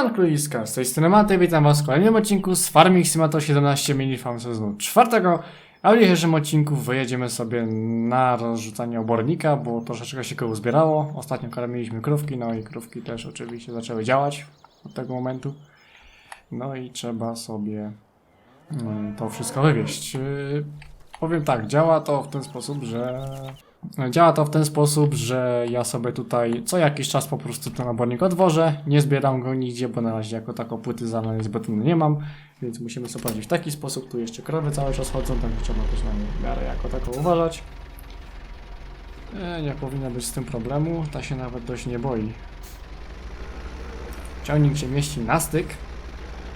Siemanko Liska, z tej strony witam was w kolejnym odcinku z Farming Simulator 17 Mini Farm sezonu czwartego, a w dzisiejszym odcinku wyjedziemy sobie na rozrzucanie obornika, bo troszeczkę się koło zbierało. Ostatnio karmiliśmy krówki, no i krówki też oczywiście zaczęły działać od tego momentu. No i trzeba sobie mm, to wszystko wywieźć. Yy, Powiem tak, działa to w ten sposób, że Działa to w ten sposób, że ja sobie tutaj co jakiś czas po prostu ten obornik odwożę, nie zbieram go nigdzie, bo na razie jako tako płyty zalanej z betonu nie mam, więc musimy sobie poradzić w taki sposób, tu jeszcze krowy cały czas chodzą, tak trzeba też na nie w miarę jako tako uważać. E, nie powinno być z tym problemu, ta się nawet dość nie boi. Ciągnik się mieści na styk,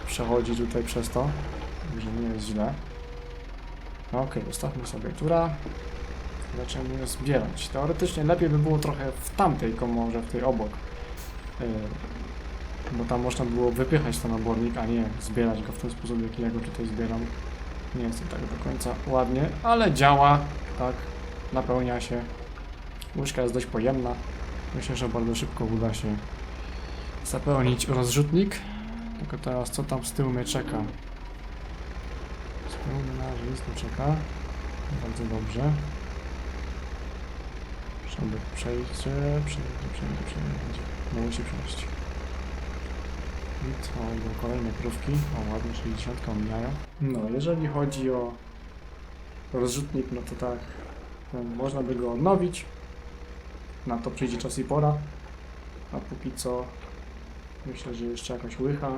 przechodzi tutaj przez to, także nie jest źle. Ok, ustawmy sobie tura. Zaczniemy je zbierać. Teoretycznie lepiej by było trochę w tamtej komorze, w tej obok. Yy, bo tam można było wypychać ten obornik, a nie zbierać go w ten sposób, jaki ja go tutaj zbieram. Nie jest to tak do końca ładnie, ale działa, tak, napełnia się. Łyżka jest dość pojemna. Myślę, że bardzo szybko uda się zapełnić rozrzutnik. Tylko teraz co tam z tyłu mnie czeka? Z tyłu mnie na czeka. Bardzo dobrze. Żeby przejść, przejdzie, przejdzie, przejdzie. Dało się przejść. I co, idą kolejne krówki. O, ładnie 60 omijają. No, jeżeli chodzi o rozrzutnik, no to tak, no, można by go odnowić. Na to przyjdzie czas i pora. A póki co, myślę, że jeszcze jakaś łycha,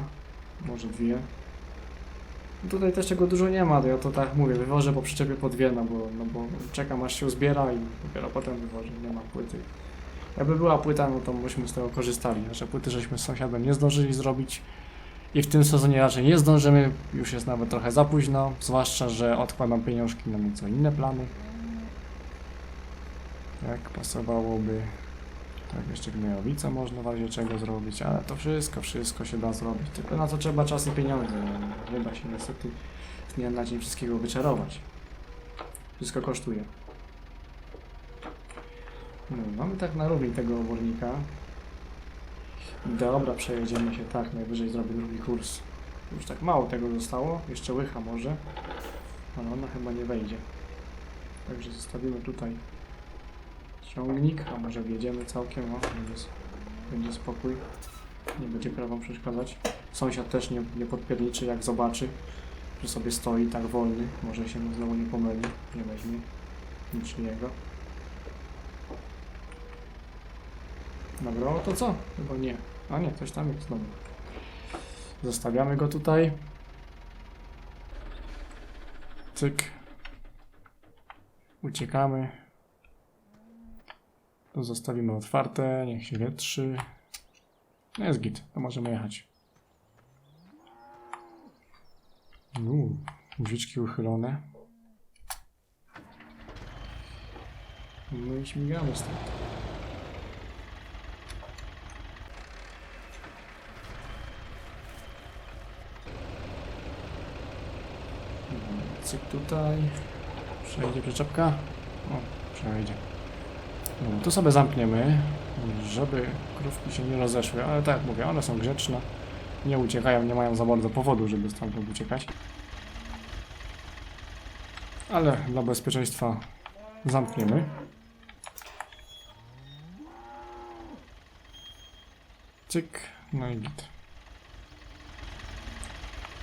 może dwie. Tutaj też czego dużo nie ma, ja to tak mówię, wywożę po przyczepie po dwie, no bo, no bo czekam aż się uzbiera i dopiero potem wywożę, nie ma płyty. Jakby była płyta, no to byśmy z tego korzystali, że płyty żeśmy z sąsiadem nie zdążyli zrobić i w tym sezonie raczej nie zdążymy, już jest nawet trochę za późno, zwłaszcza, że odkładam pieniążki na nieco inne plany. Jak pasowałoby, tak jeszcze gnojowice można w razie czego zrobić, ale to wszystko, wszystko się da zrobić, tylko na to trzeba czas i pieniądze, da się niestety z dnia na dzień wszystkiego wyczarować. Wszystko kosztuje. No, mamy tak na równi tego obornika. Dobra, przejedziemy się tak, najwyżej zrobię drugi kurs. Już tak mało tego zostało, jeszcze łycha może, ale ona chyba nie wejdzie. Także zostawimy tutaj ciągnik, a może wjedziemy całkiem, o, będzie, będzie spokój. Nie będzie krowom przeszkadzać. Sąsiad też nie, nie podpierniczy, jak zobaczy, że sobie stoi tak wolny. Może się znowu nie pomyli, nie weźmie niczego. Dobra, o to co? Chyba nie. A nie, coś tam jest znowu. Zostawiamy go tutaj. Cyk. Uciekamy. To zostawimy otwarte, niech się wietrzy. No jest git, to możemy jechać. Uuu, drzwiczki uchylone. No i śmigamy stąd. Cyk tutaj. Przejdzie przyczepka? O, przejdzie. Tu sobie zamkniemy, żeby krówki się nie rozeszły, ale tak jak mówię, one są grzeczne, nie uciekają, nie mają za bardzo powodu, żeby stamtąd uciekać. Ale dla bezpieczeństwa zamkniemy. Cyk, no i git.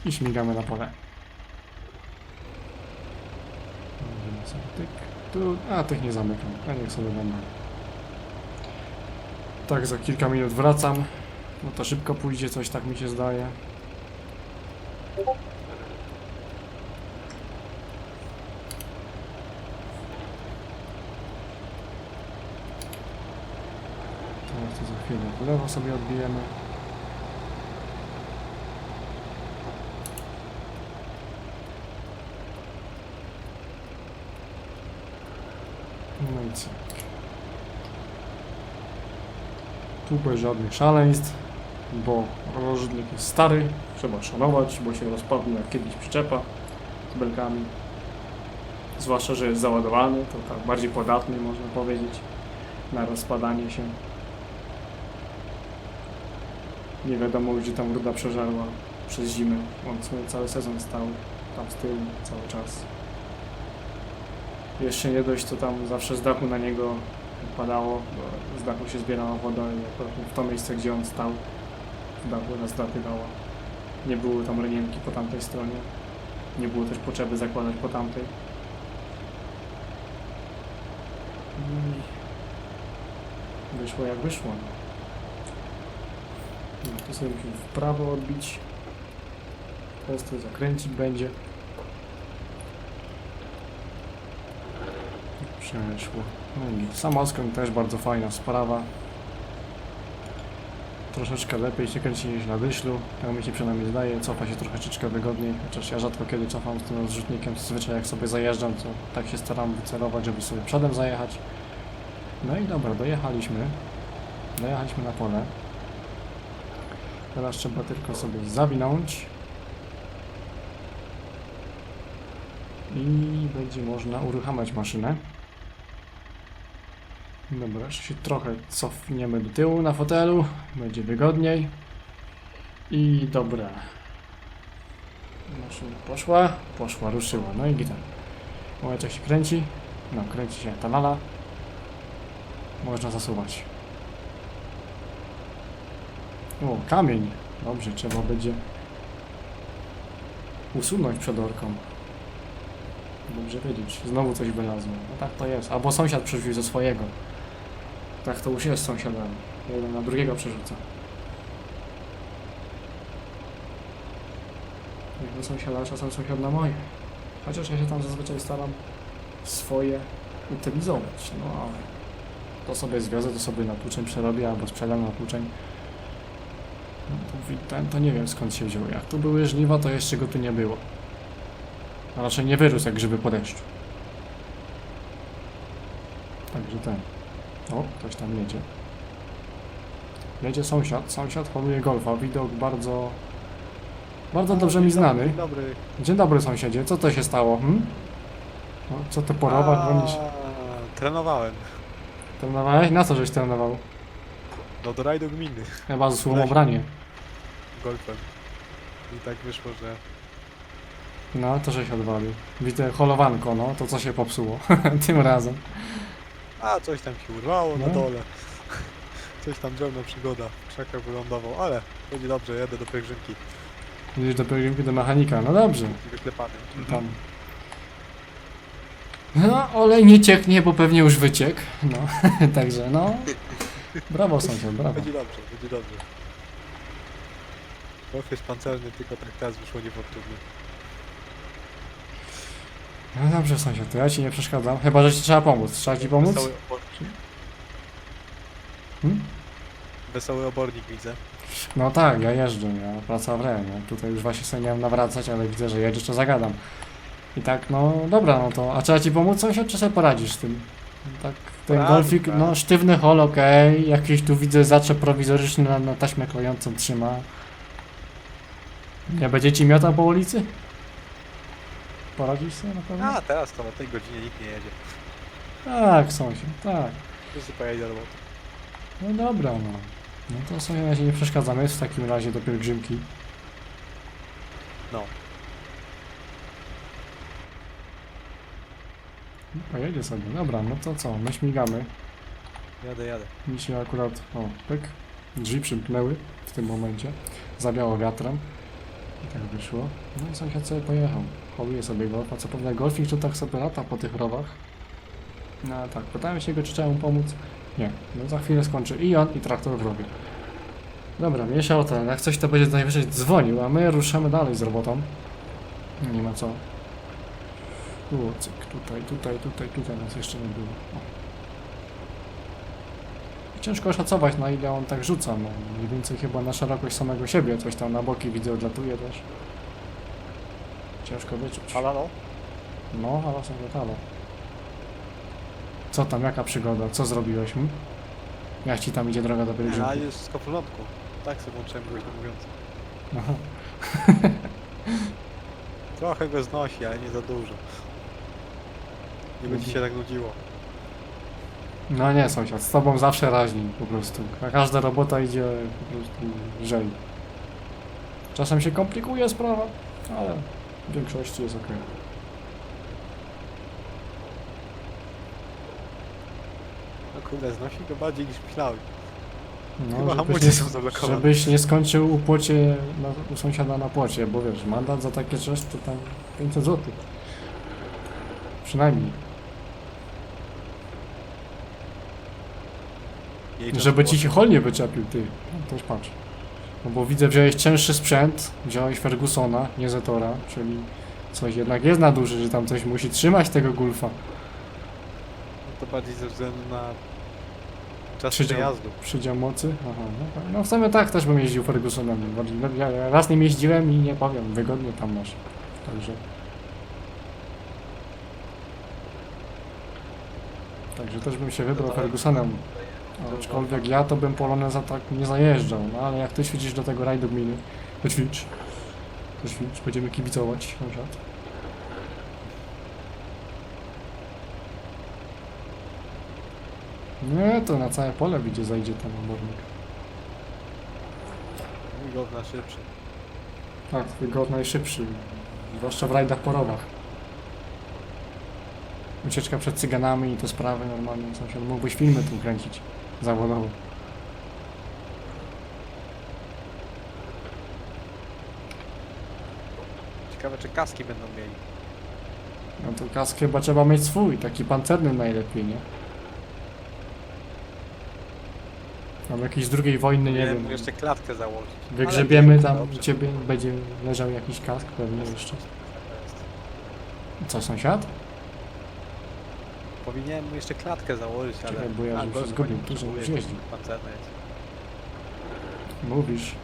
I śmigamy na pole. Tyk. Tu, a tych nie zamykam, a niech sobie będą. Tak, za kilka minut wracam. No to szybko pójdzie, coś tak mi się zdaje. To za chwilę w lewo sobie odbijemy. Co? Tu bez żadnych szaleństw, bo rozrzutnik jest stary, trzeba szanować, bo się rozpadnie jak kiedyś przyczepa z belkami. Zwłaszcza, że jest załadowany, to tak bardziej podatny można powiedzieć na rozpadanie się. Nie wiadomo, gdzie tam ruda przeżarła przez zimę. On cały sezon stał tam z tyłu cały czas. Jeszcze nie dość, to tam zawsze z dachu na niego padało, bo z dachu się zbierała woda i w to miejsce, gdzie on stał, w dachu nas dopytała. Nie było tam renienki po tamtej stronie. Nie było też potrzeby zakładać po tamtej. Wyszło jak wyszło. No, sobie musimy w prawo odbić. To zakręcić będzie. Przeszło. No i sam oskręt też bardzo fajna sprawa. Troszeczkę lepiej się kręci niż na dyszlu. Tak mi się przynajmniej zdaje. Cofa się troszeczkę wygodniej. Chociaż ja rzadko kiedy cofam z tym rozrzutnikiem. Zazwyczaj jak sobie zajeżdżam, to tak się staram wycelować, żeby sobie przodem zajechać. No i dobra, dojechaliśmy. Dojechaliśmy na pole. Teraz trzeba tylko sobie zawinąć. I będzie można uruchamiać maszynę. Dobra, jeszcze się trochę cofniemy do tyłu na fotelu. Będzie wygodniej. I dobra. Maszyna poszła, poszła, ruszyła. No i gitar. Łeczek się kręci. No, kręci się ta lala. Można zasuwać. O, kamień. Dobrze, trzeba będzie usunąć przed orką. Dobrze wiedzieć. Znowu coś wylazło. No tak to jest. Albo sąsiad przerzucił ze swojego. Tak to jest z sąsiadami. Jeden na drugiego przerzuca. Jak na sąsiada, czasem sąsiad na moje. Chociaż ja się tam zazwyczaj staram swoje utylizować. No ale to sobie zwiozę, to sobie na tłuczeń przerobię albo sprzedam na tłuczeń. No to, ten to nie wiem skąd się wziął. Jak tu były żniwa, to jeszcze go tu nie było. A raczej nie wyrósł jak grzyby po deszczu. Także ten. O, ktoś tam jedzie. Jedzie sąsiad. Sąsiad holuje golfa. Widok bardzo... Bardzo dobrze mi znany. Dzień dobry. Dzień dobry sąsiedzie. Co to się stało? Hmm? O, co ty porować A, bronisz? Trenowałem. Trenowałeś? Na co żeś trenował? No do rajdu gminy Chyba z słomobranie. golfem. I tak wyszło, że No, to żeś odwalił. Widzę holowanko, no. To co się popsuło. Tym razem. A coś tam się urwało na No. dole. Coś tam drobna przygoda. W krzakach wylądował, ale będzie dobrze, jadę do pielgrzymki. Idziesz do pielgrzymki do mechanika. No dobrze. I wyklepany. Tam. No, olej nie cieknie, bo pewnie już wyciekł. No, także no. Brawo sąsiad, brawo. Będzie dobrze, będzie dobrze. Jest pancerny, tylko tak teraz wyszło niefortunnie. No dobrze sąsiad, to ja ci nie przeszkadzam. Chyba, że ci trzeba pomóc. Trzeba ci pomóc? Wesoły obornik, Hmm? wesoły obornik widzę. No tak, ja jeżdżę, ja praca w re, nie? Tutaj już właśnie sobie miałem nawracać, ale widzę, że jedziesz, to zagadam. I tak, no dobra, no to, a trzeba ci pomóc sąsiad, czy sobie poradzisz z tym? Tak, ten Poradzę, golfik, tak. no sztywny hol, okej, jakiś tu widzę zaczep prowizoryczny na, na taśmę klejącą trzyma. Nie będzie ci miotał po ulicy? Poradzisz sobie na pewno? A teraz to o tej godzinie nikt nie jedzie. Tak, sąsiad, tak. Wszyscy pojedzie do roboty. No dobra, no. No to sobie na razie nie przeszkadzamy, jest w takim razie do pielgrzymki. No. Pojedzie sobie, dobra, no to co, my śmigamy. Jadę, jadę. Mi się akurat, o, pyk, drzwi przymknęły w tym momencie, zabiało wiatrem i tak wyszło. No i sąsiad sobie pojechał, holuje sobie golfa, co prawda golfik to tak sobie lata po tych rowach. No tak, pytałem się go, czy trzeba mu pomóc. Nie, no za chwilę skończy i on, i traktor w rowie. Dobra, mniejsza o to, jak coś to będzie najwyżej dzwonił, a my ruszamy dalej z robotą. Nie ma co. Tu, cyk, tutaj, tutaj, tutaj, tutaj nas jeszcze nie było. O. Ciężko oszacować na ile on tak rzuca, no mniej więcej chyba na szerokość samego siebie, coś tam na boki widzę odlatuje też. Ciężko wyczuć. Halo, no? No, ale są halo. Co tam, jaka przygoda, co zrobiłeś, hm? Jak ci tam idzie droga do A pielgrzymki? jest z koplątku. Tak sobie włączyłem głośno mówiąc. Aha. Trochę go znosi, ale nie za dużo. Nie będzie się tak nudziło. No nie sąsiad, z tobą zawsze raźniej po prostu. A każda robota idzie po prostu lżej. Czasem się komplikuje sprawa, ale w większości jest ok. No kurde, znosi go bardziej niż myślałem. No, Chyba żebyś hamulce nie, są zablokowane. żebyś nie skończył u płocie, na, u sąsiada na płocie, bo wiesz, mandat za takie coś to tam 500 zł. Przynajmniej. Jej Żeby ci się hol nie wyczepił, ty. No, patrz. No bo widzę, wziąłeś cięższy sprzęt, wziąłeś Fergusona, nie Zetora, czyli coś jednak jest na duży, że tam coś musi trzymać tego Gulfa. To bardziej ze względu na czas Przydział. przejazdu. Przydział mocy? Aha, no, tak. no w sumie tak też bym jeździł Fergusonem. Bardziej- no, Ja ja raz nim jeździłem i nie powiem, wygodnie tam masz. Także... Także też bym się wybrał No Fergusonem. Aczkolwiek ja to bym Poloneza tak nie zajeżdżał, no ale jak ty ćwiczysz do tego rajdu gminy, to ćwicz. To ćwicz, będziemy kibicować sąsiad. Nie, to na całe pole widzie zajdzie ten obornik. Mój go na szybszy. Tak, twój god najszybszy. Zwłaszcza w rajdach porowach. Ucieczka przed cyganami i te sprawy normalnie sąsiad. Mógłbyś filmy tu kręcić zawodowo. Ciekawe czy kaski będą mieli. No to kask chyba trzeba mieć swój, taki pancerny najlepiej, nie? Tam jakiś z drugiej wojny, nie wiem. jeszcze klatkę założyć. Wygrzebiemy Ale tam, dobrze. u ciebie będzie leżał jakiś kask pewnie jeszcze. Co, sąsiad? Powinienem mu jeszcze klatkę założyć, ale... Czekaj, bo ja A, już go- zgubił, tu, że już jeździł. Pancerne jest. Mówisz.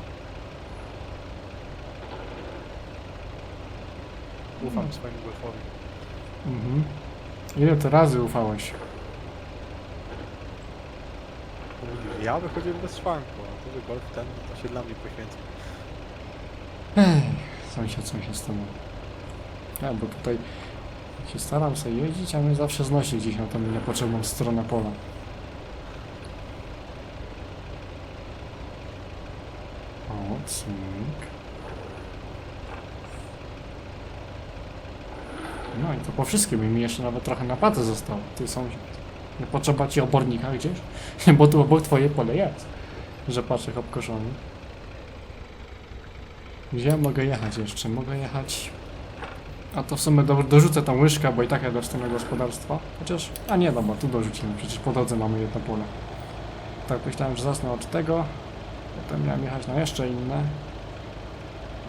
Ufam Hmm. swojemu golfowi. Mhm. Ile ty razy ufałeś? Mówił, Ja wychodziłem bez szwanku, a to, że golf ten to się dla mnie poświęca. Ech, sąsiad, sąsiad z tobą. Ja, bo tutaj się staram sobie jeździć, a mnie zawsze znosi gdzieś na tą niepotrzebną stronę pola. O. No i to po wszystkim, mi jeszcze nawet trochę na patę zostało, ty sąsiad. Nie potrzeba ci obornika gdzieś? Bo tu obok twoje pole jest. Że patrzę obkoszony. Gdzie mogę jechać jeszcze? Mogę jechać... A to w sumie do, dorzucę tą łyżkę, bo i tak jadę z tego gospodarstwa. Chociaż... A nie, dobra, tu dorzucimy. Przecież po drodze mamy jedno pole. Tak myślałem, że zacznę od tego. Potem miałem jechać na jeszcze inne.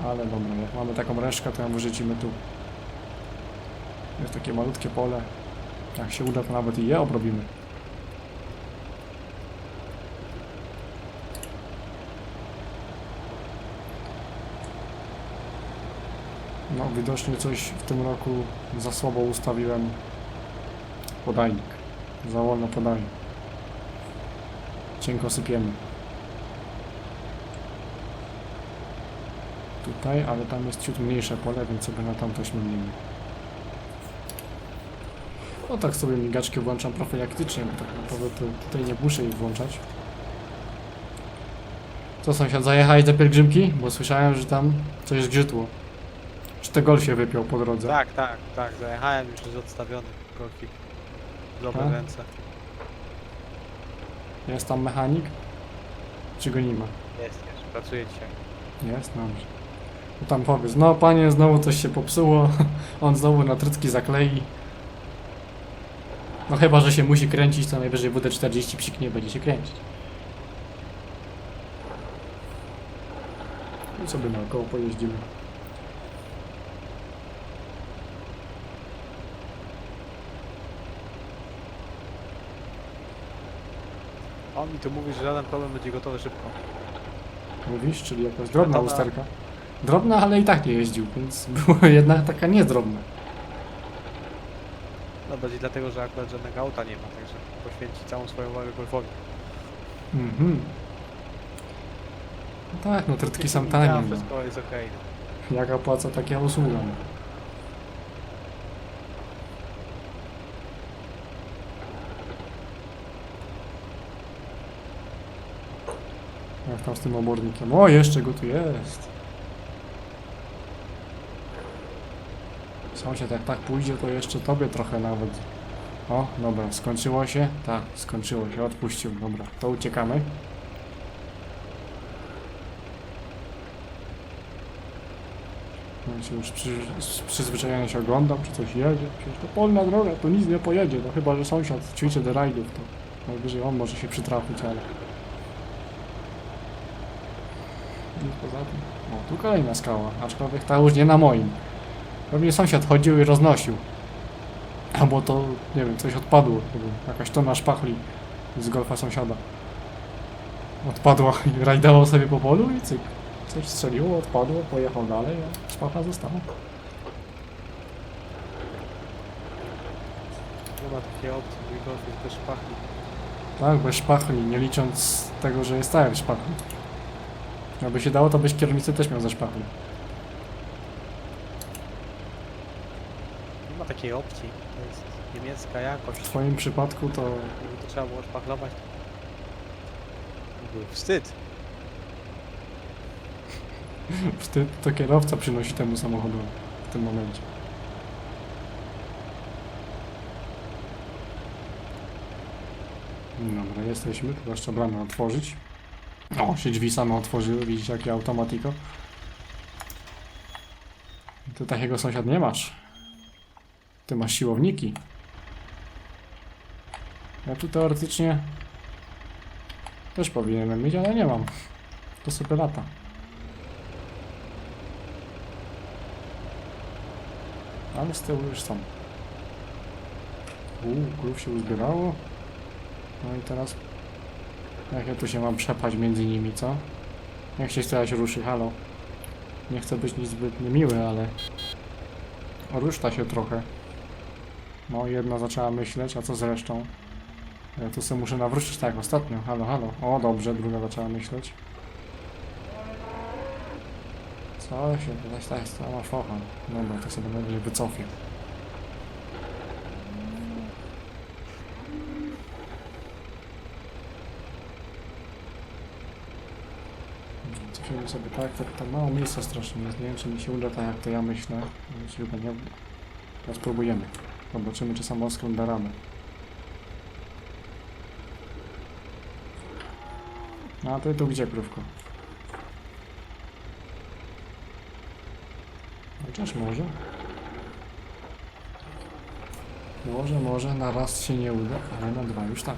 Ale dobra, jak mamy taką reszkę, to ją wyrzucimy tu. Jest takie malutkie pole. Jak się uda, to nawet i je obrobimy. No, widocznie coś w tym roku za słabo ustawiłem podajnik. Za wolno podaję. Cienko sypiemy. Tutaj, ale tam jest ciut mniejsze pole, więc sobie na tamto śmigniemy. No tak sobie migaczki włączam profilaktycznie, bo tak naprawdę to tutaj nie muszę ich włączać. Co sąsiad, zajechałeś do pielgrzymki? Bo słyszałem, że tam coś zgrzytło. Czy te gol się wypiął po drodze? Tak, tak, tak, zajechałem już jest odstawiony golfik. Dobre Tak? ręce. Jest tam mechanik? Czy go nie ma? Jest, jest, pracuje dzisiaj. Jest, dobrze. No tam powiedz, no panie, znowu coś się popsuło, on znowu na trytki zaklei. No chyba, że się musi kręcić, to najwyżej WD-40 psiknie, będzie się kręcić. I sobie naokoło pojeździmy. On mi tu mówi, że żaden problem będzie gotowy szybko. Mówisz, czyli jakaś drobna Dobra. usterka. Drobna, ale i tak nie jeździł, więc była jednak taka niedrobna. No bardziej dlatego, że akurat żadnego auta nie ma, także poświęci całą swoją uwagę golfowi. Mhm. No tak, no trytki są Ja, tanie. No. Wszystko jest okej. no. Jaka płaca, taka usługa. No. Jak tam z tym obornikiem? O, jeszcze go tu jest. Sąsiad, jak tak pójdzie, to jeszcze tobie trochę nawet. O, dobra, skończyło się? Tak, skończyło się, odpuścił. Dobra, to uciekamy. Się już przy, się oglądał, czy coś jedzie. Przecież to polna droga, to nic nie pojedzie. No chyba, że sąsiad ćwiczy do rajdów, to najwyżej on może się przytrafić, ale... Nic poza tym. O, tu kolejna skała, aczkolwiek ta już nie na moim. Pewnie sąsiad chodził i roznosił. Albo to, nie wiem, coś odpadło. Jakaś tona szpachli z golfa sąsiada. Odpadła i rajdało sobie po polu i cyk. Coś strzeliło, odpadło, pojechał dalej, a szpachla została. Nie ma takiej opcji, mój golf jest bez szpachli. Tak, bez szpachli, nie licząc tego, że jest stałem w szpachli. Jakby się dało, to byś kierownicę też miał ze szpachli. Nie ma takiej opcji. To jest niemiecka jakość. W twoim przypadku to Gdyby to trzeba było szpachlować. Był wstyd. wstyd to kierowca przynosi temu samochodowi w tym momencie. Dobra, jesteśmy, tylko jeszcze bramę otworzyć. O, się drzwi same otworzyły, widzicie jakie automatiko. Ty takiego sąsiad nie masz. Ty masz siłowniki. Ja tu teoretycznie też powinienem mieć, ale nie mam. To sobie lata. Ale z tyłu już są. Uuu, krów się uzbierało. No i teraz... Jak ja tu się mam przepać między nimi, co? Jak się teraz ruszy, halo. Nie chcę być nic zbyt niemiły, ale... Ruszta się trochę. No, jedna zaczęła myśleć, a co z resztą? Ja tu sobie muszę nawrócić tak jak ostatnio. Halo, halo. O, dobrze, druga zaczęła myśleć. Co się, tak, cała focha. Dobra, to sobie będę wycofię. Sobie tak, tak, tam mało miejsca strasznie jest. Nie wiem, czy mi się uda tak, jak to ja myślę. Czy chyba nie uda. Teraz spróbujemy. Zobaczymy, czy sam Oskar da radę. No, a ty tu gdzie, krówko? Chociaż może. Może, może na raz się nie uda, ale na dwa już tak.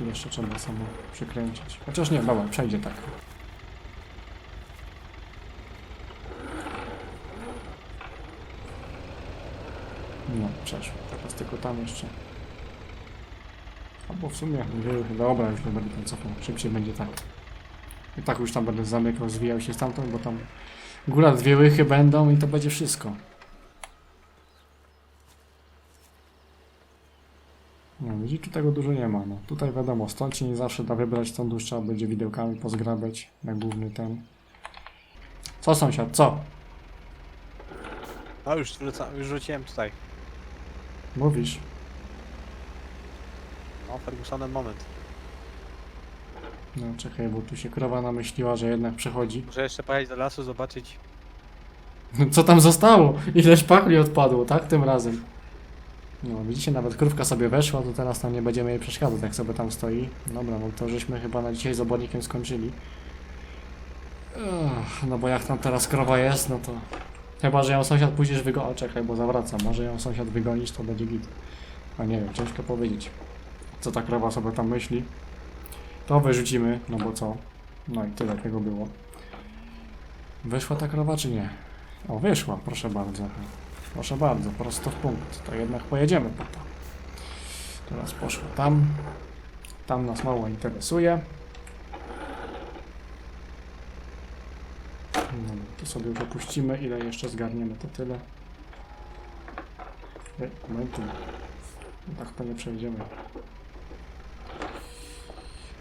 No, jeszcze trzeba samo przykręcić. Chociaż nie, dobra, przejdzie tak. No, przeszło. Teraz tylko tam jeszcze. Albo w sumie, nie, dobra, już nie będę tam cofał. Szybciej będzie tak. I tak już tam będę zamykał, zwijał się stamtąd, bo tam góra dwie łychy będą i to będzie wszystko. No, widzisz, tu tego dużo nie ma. No. Tutaj wiadomo, stąd się nie zawsze da wybrać, stąd już trzeba będzie widełkami pozgrabiać na główny ten. Co sąsiad, co? A już, wróca, już rzuciłem tutaj. Mówisz? No, Fergusonem moment. No czekaj, bo tu się krowa namyśliła, że jednak przechodzi. Muszę jeszcze pojechać do lasu, zobaczyć. Co tam zostało? Ile szpachli odpadło, tak? Tym razem. No, widzicie, nawet krówka sobie weszła, to teraz tam nie będziemy jej przeszkadzać, jak sobie tam stoi. Dobra, no to żeśmy chyba na dzisiaj z obornikiem skończyli. Ech, no bo jak tam teraz krowa jest, no to... Chyba, że ją sąsiad pójdziesz wygonić. O, czekaj, bo zawracam. Może ją sąsiad wygonisz, to będzie git. A nie wiem, ciężko powiedzieć. Co ta krowa sobie tam myśli. To wyrzucimy, no bo co? No i tyle tego było. Wyszła ta krowa, czy nie? O, wyszła, proszę bardzo. Proszę bardzo, prosto w punkt. To jednak pojedziemy po to. Teraz poszło tam. Tam nas mało interesuje. To sobie już opuścimy. Ile jeszcze zgarniemy, to tyle. Ej, momentu. Tak to nie przejdziemy.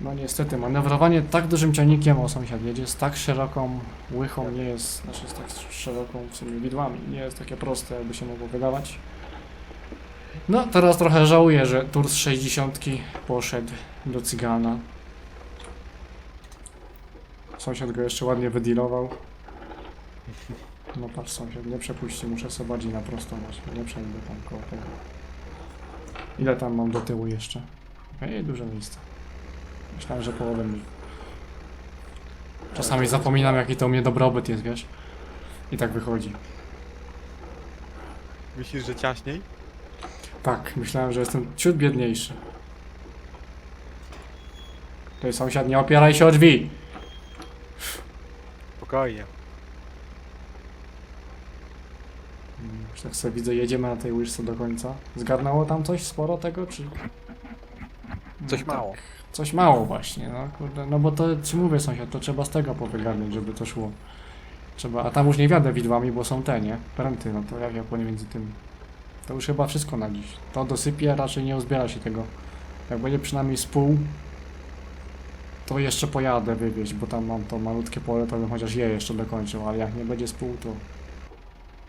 No niestety, manewrowanie tak dużym ciągnikiem, o sąsiad jedzie z tak szeroką łychą, nie jest, znaczy z tak szeroką w sumie widłami, nie jest takie proste, jakby się mogło wydawać. No, teraz trochę żałuję, że tur z 60 poszedł do Cygana. Sąsiad go jeszcze ładnie wydealował. No patrz sąsiad, nie przepuści, muszę sobie bardziej naprostować. Nie przejdę tam koło tego. Ile tam mam do tyłu jeszcze? Ej, duże miejsce. Myślałem, że połowę mi. Czasami zapominam jaki to u mnie dobrobyt jest, wiesz? I tak wychodzi. Myślisz, że ciaśniej? Tak, myślałem, że jestem ciut biedniejszy. Tutaj sąsiad, nie opieraj się o drzwi! Spokojnie. Już tak sobie widzę, jedziemy na tej łyżce do końca. Zgarnęło tam coś sporo tego, czy... Coś tak, mało. Coś mało właśnie, no kurde, no bo to ci mówię sąsiad, to trzeba z tego powygarnąć, żeby to szło. Trzeba, a tam już nie wiadę widłami, bo są te, nie? Pręty, no to jak ja pomiędzy tym. To już chyba wszystko na dziś. To dosypię, raczej nie uzbiera się tego. Jak będzie przynajmniej z pół, to jeszcze pojadę wywieźć, bo tam mam to malutkie pole, to bym chociaż je jeszcze dokończył, ale jak nie będzie z pół, to...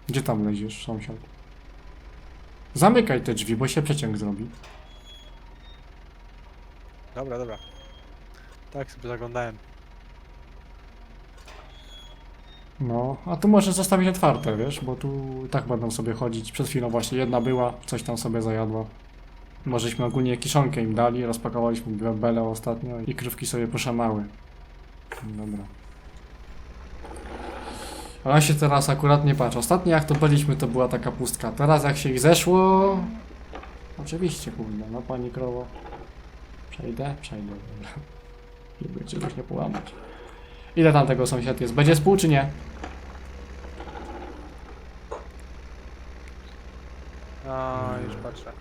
Gdzie tam leziesz, sąsiad? Zamykaj te drzwi, bo się przeciąg zrobi. Dobra, dobra. Tak sobie zaglądałem. No, a tu możesz zostawić otwarte, wiesz, bo tu tak będą sobie chodzić. Przed chwilą właśnie jedna była, coś tam sobie zajadła. Możeśmy ogólnie kiszonkę im dali, rozpakowaliśmy be- belę ostatnio i krówki sobie poszamały. Dobra. Ale się teraz akurat nie patrz. Ostatnio jak to byliśmy, to była taka pustka. Teraz jak się ich zeszło... Oczywiście, kurde, no pani krowo. Przejdę? Przejdę, dobra. Żeby czegoś nie połamać. Ile tam tego sąsiad jest? Będzie spół czy nie? A, już patrzę.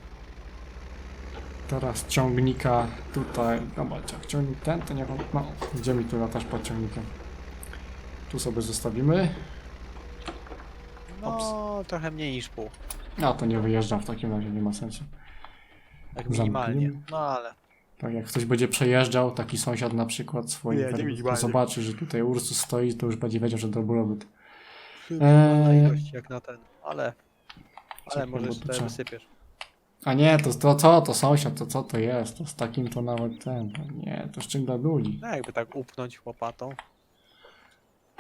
Teraz ciągnika tutaj. Zobacz, jak ciągnik ten, to niech on. No, gdzie mi tu latasz pod ciągnikiem? Tu sobie zostawimy. No, trochę mniej niż pół. A to nie wyjeżdżam w takim razie, nie ma sensu. Tak minimalnie. No ale. Tak jak ktoś będzie przejeżdżał, taki sąsiad na przykład swoim Nie, nie minimalnie. zobaczy, że tutaj Ursus stoi, to już będzie wiedział, że to dobrobyt. Eee... Eee. ilość jak na ten. Ale. Ale Czekaj, może bo tu tutaj trzeba- wysypiesz. A nie, to, to co, to sąsiad, to co to jest? To z takim to nawet ten. Nie, to szczyt duli. No jakby tak upchnąć łopatą.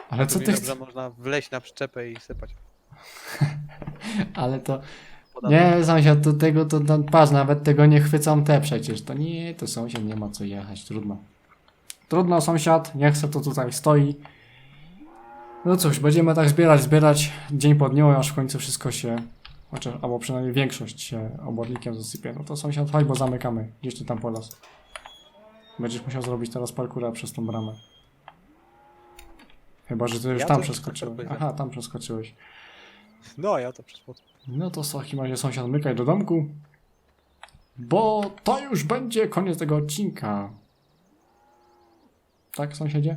Ale co Równie ty dobrze można wleźć na przyczepę i sypać. Ale to. Nie, sąsiad, to tego, to, to patrz, nawet tego nie chwycą te przecież. To nie, to sąsiad nie ma co jechać, trudno. Trudno, sąsiad, nie chcę, to tutaj stoi. No cóż, będziemy tak zbierać, zbierać dzień po dniu, aż w końcu wszystko się, chociaż, albo przynajmniej większość się obornikiem zasypie. No to sąsiad, chodź, bo zamykamy. Gdzieś ty tam po las. Będziesz musiał zrobić teraz parkura przez tą bramę. Chyba, że ty już Ja tam przeskoczyłeś. tak, tak, Aha, tam przeskoczyłeś. No ja to przez No to w takim razie sąsiad mykaj do domku. Bo to już będzie koniec tego odcinka. Tak, sąsiedzie?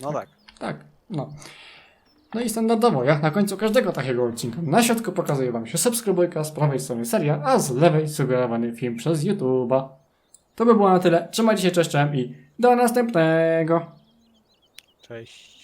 No tak. Tak, no. No i standardowo, jak na końcu każdego takiego odcinka, na środku pokazuje Wam się subskrybujka, z prawej strony seria, a z lewej sugerowany film przez YouTube'a. To by było na tyle. Trzymajcie się, cześć, cześć i do następnego. Cześć.